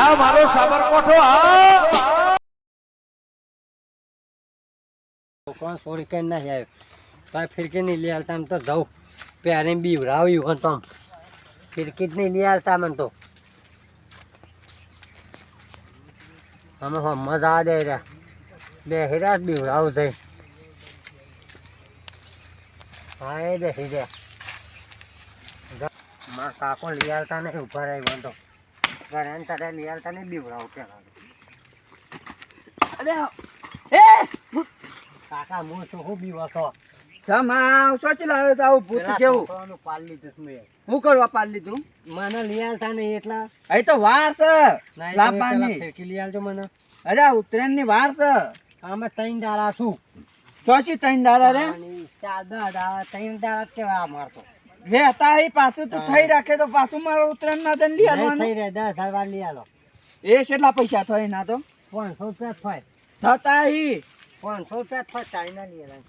આ મારો સાબરકોઠો આ કોણ સોરી કઈ ના આવ્યો તો ફિરકી નહીં લઈ એમ તો જવું પહેરે બીવરાવ્યું હોય તો ફિરકી જ નહીં લઈ આવતા મને તો. અમે હો મજા દે રહ્યા. બે હીરા જ બીવરાવું થઈ હા, એ બે હીરા મારા કાકો લઈ આવતા નહીં, ઊભા રહ્યા તો. ઘરે ને તારે લઈ આવતા નહીં બીવરાવું અરે એ! કાકા હું છું હું બીવો છો? જમા સોચી લાવ્યો તો આવું ભૂત કેવું? પાલ લીધું મેં. હું કરવા પાડી લીધું? મને લઈ નહીં એટલા. અહીં તો વાર છે. ના, એ તો લાવવાની પેલા ફેંકી લઈ મને. અરે ઉત્તરાયણની વાર છે. આમે ત્રણ દારા છું. ચોથી ત્રણ દાડા રે? ચાર દસ ત્રણ દારા કેવા મારતો રે હતા હી પાછું તું થઈ રાખે તો પાછું મારો ઉત્તરાયણ ના દંડ લઈ આવવાનું. થઈ રહે દસ હજાર લઈ આલો. એ કેટલા પૈસા થાય એના તો? પાંચસો રૂપિયા થાય. થતા હી. પાંચસો રૂપિયા થાય ચાઇના લઈ આવે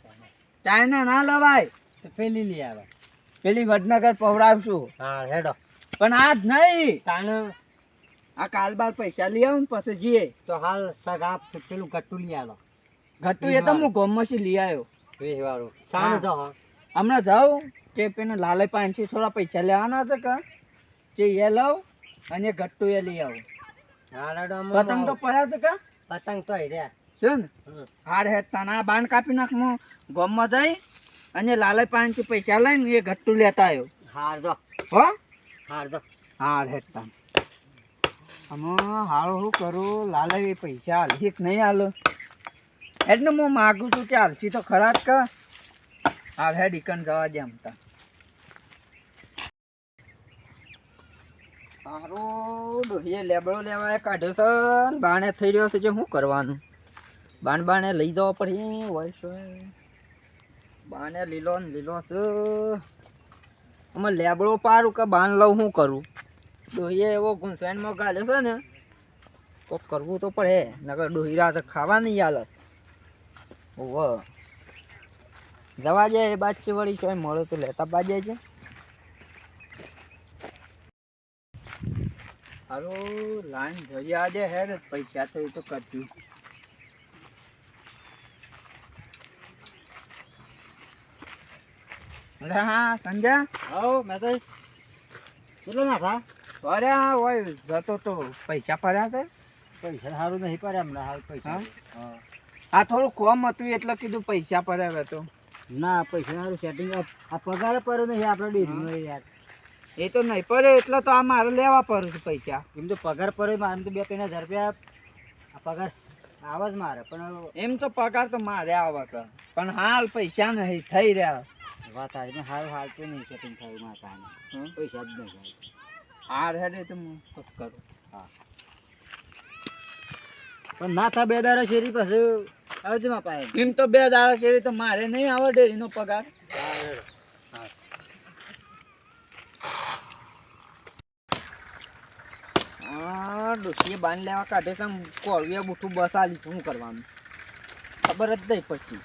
ચાઇના. ના લવાય. તો પેલી લઈ આવે પેલી વડનગર પવડાવશું હા હેડો. પણ આજ નહીં. તાને આ કાલ બાર પૈસા લઈ આવું પછી જઈએ તો હાલ સગા પેલું ગટ્ટુ લઈ આવો ગટ્ટુ એ તો હું ગોમમાંથી લઈ આવ્યો. વીસ વાળું સાંજ હા. હમણાં જાઉં. કે પેલો લાલે પાંચથી થોડા પૈસા લેવાના હતા કા? જે એ લાવ અને ગટ્ટુ એ લઈ આવું. હા પતંગ તો પડ્યા હતા કા? પતંગ તો રહ્યા છે ને? હાર હે તના બાણ કાપી નાખ હું ગોમમાં જઈ અને લાલે પાંચથી પૈસા લઈને એ ગટ્ટુ લેતા આવ્યો હાર જો હો? હાર જો હાર હે તાન. આમાં હારું શું કરું? લાલે પૈસા હાલશી કે નહીં હાલો? એટલે હું માગું છું કે હાલશી તો ખરા જ કે? હાલ હેડ ઈકન જવા દે આમતા હારો, ડોહીએ લેબડો લેવા કાઢ્યો છે ને બાણે થઈ રહ્યો છે, જે શું કરવાનું? બાણ બાણે લઈ જવો પડે છે. બાણે લીલો ને લીલો છે. આમાં લેબડો પારું કે બાણ લઉં શું કરું? ડોહીએ એવો ગુંસવેનમાં ગાલ્યો છે ને, કોક કરવું તો પડે, નકર ડોહી રાત ખાવા નહીં હાલ ઓવ જવા જાય એ બાદ વળી શું મળે તો લેતા બાજે છે. હારો લાઈન જઈ આજે હેડ પૈસા તો એ તો કરજો. અરે હા સંજય? આવો મેં તો કેટલો નાખા? અરે હા હોય જતો તો પૈસા પડ્યા છે. પૈસા સારું નહીં પડ્યા હમણાં હાલ પૈસા. હા? આ થોડું કોમ હતું એટલે કીધું પૈસા પડ્યા હવે તો. ના પૈસા સારું સેટિંગ આ પગાર પડ્યો નહીં આપણે ડેરીનો યાર. એ તો નહીં પડે એટલે તો આ મારે લેવા પડે છે પૈસા. એમ તો પગાર પડે મારે તો બે ત્રણ હજાર રૂપિયા આ પગાર આવે જ મારે પણ એમ તો પગાર તો મારે આવે કે પણ હાલ પૈસા નહીં થઈ રહ્યા. વાત આવી ને હાલ હાલ તો નહીં સેટિંગ થયું મારા? પૈસા જ નહીં થાય. હાર હેડે તો હું કરું? પણ ના થા બે દાડા શેરી પાસે આવજે માં પાસે એમ તો બે દાડા શેરી તો મારે નહીં આવે ડેરીનો પગાર. ડોસીએ બાંધ લેવા કાઢે કેમ કોળિયા બુઠું બસ આલી શું કરવાનું? ખબર જ નહીં પડતી.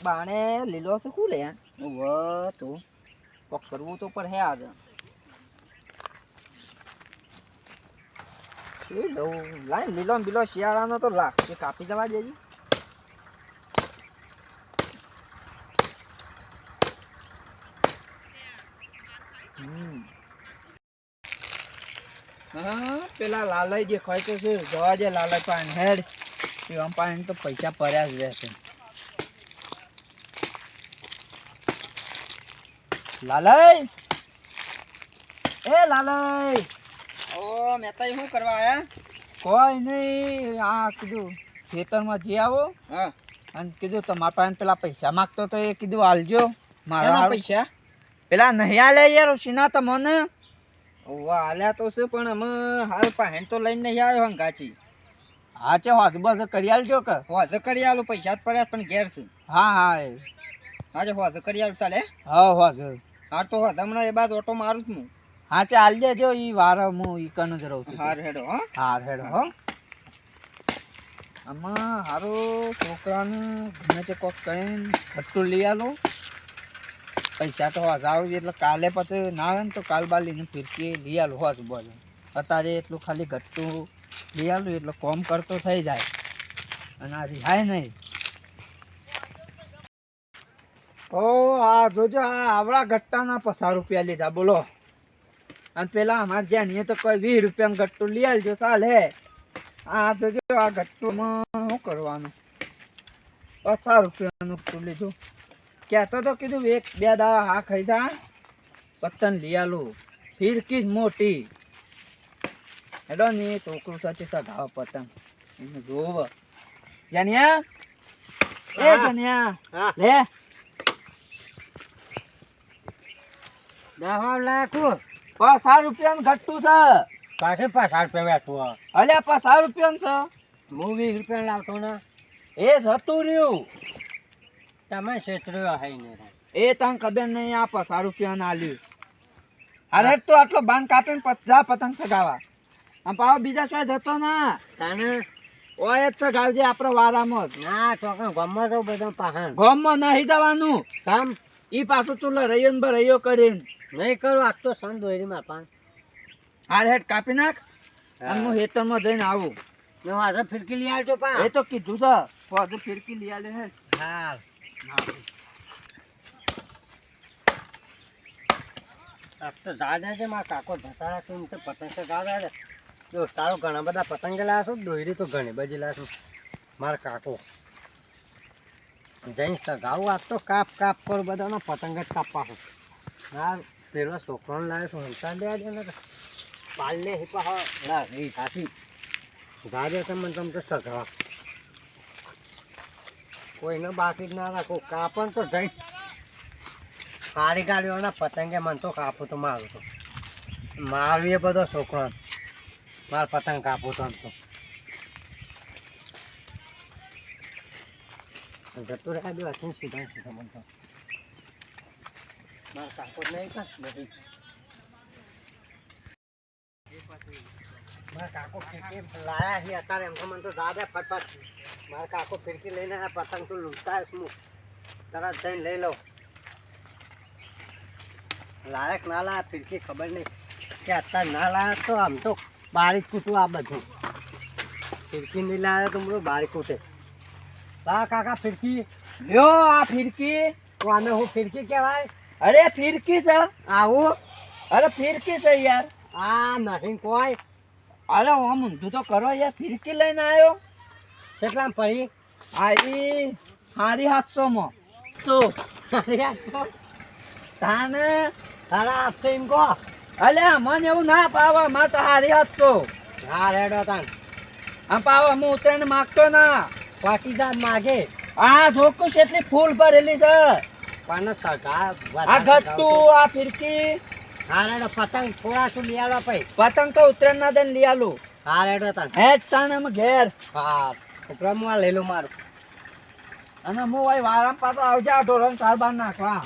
બાણે લીલો છે કુલે વ તો. કોક કરવું તો હે આજે. શું લઉં? લાઈ લીલો બીલો શિયાળાનો તો લાખ. એ કાપી દેવા દેજી. હા પેલા લાલય જે ખોય તો છે જવા દે લાલય પાણી હેડ. પીવા પાણી તો પૈસા પડ્યા જ રહેશે. લાલય એ લાલય ઓ મહેતા શું કરવા આયા? કોઈ નહીં આ કીધું ખેતરમાં જઈ આવો હા. અને કીધું તમારા પાસે પેલા પૈસા માગતો તો એ કીધું હાલજો મારા પૈસા? પેલા નહીં આલે યાર સીના તમને ઓવા આલ્યા તો છે પણ અમે હાલ પાહેણ તો લઈને નહીં આવ્યો હંગાચી હા છે હોજ બસ કરી આલજો કે. હોજ કરી આલો પૈસા જ પડ્યા પણ ઘેર છે. હા હા હા છે હોજ કરી આલું ચાલે. હા હોજ. હા તો હોજ હમણાં એ બાદ ઓટો મારું છું હા છે આલ દેજો ઈ વાર હું ઈ કન જ રહું છું. હાર હેડો હા. હાર હેડો હો. આમાં હારો છોકરાને ગમે તે કોક કરીને ખટ્ટું લઈ આલો. પૈસા તો હજાર એટલે કાલે પછી ના આવે ને તો કાલ લઈને ફિરકી લઈ આલું હોસ બોલ. અત્યારે એટલું ખાલી ઘટતું લઈ આલું, એટલે કોમ કરતો થઈ જાય. અને આ રિહાય નહીં. ઓ, આ જોજો, આ આવડા ગટ્ટાના પચાસ રૂપિયા લીધા, બોલો. અને પેલા અમારે જ્યાં નહીં તો કોઈ વીસ રૂપિયાનું ગટ્ટું લઈ આવજો ચાલે. આ જોજો, આ ગટ્ટુમાં શું કરવાનું? પચાસ રૂપિયાનું લીધું. કહેતો તો કીધું એક બે દાવા હા ખાઈ પતન લઈ આલું. ફિરકી મોટી. હેડો ને છોકરું સાથે સગાવ પતંગ. એને જોવ. જાનિયા? એ. જાનિયા. લે. દાવા લાખું. પચાસ રૂપિયાનું ઘટ્ટું છે. પાસે પચાસ રૂપિયા બેઠું અલ્યા પચાસ રૂપિયાનું છે. હું વીસ રૂપિયા લાવતો ને. એ જતું રહ્યું. તમે છેતર્યો હઈ ને એ તને ખબર નહીં આ પચાસ ના લ્યું અરે તો આટલો બાંધ કાપીને પચાસ પતંગ ચગાવા આમ પાવ બીજા શું જતો ના. તને? ઓય જ ચગાવજે આપણે વારામાં જ. ના તો ગમમાં તો બધો પહાણ. ગમમાં નહીં જવાનું. સામ? ઈ પાછું તું રહીયો ને ભરૈયો કરીને. નહીં કરું આજ તો સન દોરીમાં પાન હાર હેડ કાપી નાખ અને હું હેતરમાં જઈને આવું. મેં આજે ફિરકી લઈ આવજો પા. એ તો કીધું છે પાછું ફિરકી લઈ આવ્યો હે. હા. તો જાડે છે મારા કાકો ધસારા છે તો પતંગ ચગાવ્યા છે જો તારો ઘણા બધા પતંગ લાવશો દોરી તો ઘણી બધી લાવશો મારા કાકો. જઈને સગાવું આજ તો કાપ કાપ પર બધાનો પતંગ જ કાપવા છું. ના, પેલો છોકરાને લાવ્યો છું હંતા દે ને હિપા હા ના, એ સાચી. ગાજે તમે તમે તો સગાવા. કોઈને બાકી જ ના રાખો. કાપણ તો જઈ સારી ગાડીઓના પતંગે મને તો કાપું તો મારું તો. મારું બધો છોકરો મારો પતંગ કાપું તો આમ તો. જતું રહ્યા બી હસીને સીધા સીધા મને તો. મારા કાપો નહીં કાં નહીં મારા કાકો લાયા અત્યારે એમ તો મને તો દાદા ફટફટ. મારા કાકો ફિરકી લઈને આ પતંગ તો લૂંટતા હું. તરત જઈને લઈ લઉં. લાયક ના લાયા, ફિરકી ખબર નહીં. કે અત્યારે ના લાયા તો આમ તો બારીક કૂટું આ બધું. ફિરકી નહીં લાયા તો બધું બારીક કૂટે. બા કાકા ફિરકી. લ્યો આ ફિરકી. તો આને હું ફિરકી કહેવાય? અરે ફિરકી છે. આવું? અરે ફિરકી છે યાર. આ નહીં કોઈ. અરે હું ઊંધું તો કરો યાર. ફિરકી લઈને આવ્યો. કેટલામ પડી? આવી સાડી સાતસો માં શું તાને તારા આપશે એમ કહો. અલ્યા મને એવું ના પાવા મારે તો સાડી સાતસો હા રેડો તાન આમ પાવા હું ઉતરીને માગતો ના. પાટીદાર માગે. આ જોકું છે એટલી ફૂલ ભરેલી છે. પણ સગા આ ફિરકી. હા રેડો પતંગ થોડા શું લઈ પೈ પતંગ તો ઉતરેણ ના દે લઈ આલું. હા રેડો તાન હે તાને અમે ઘેર. હા. ઉપરા હું આ લઈ લો મારું. અને હું ભાઈ વારામ પાછો આવજે આ ઢોરણ તાર બાર નાખવા.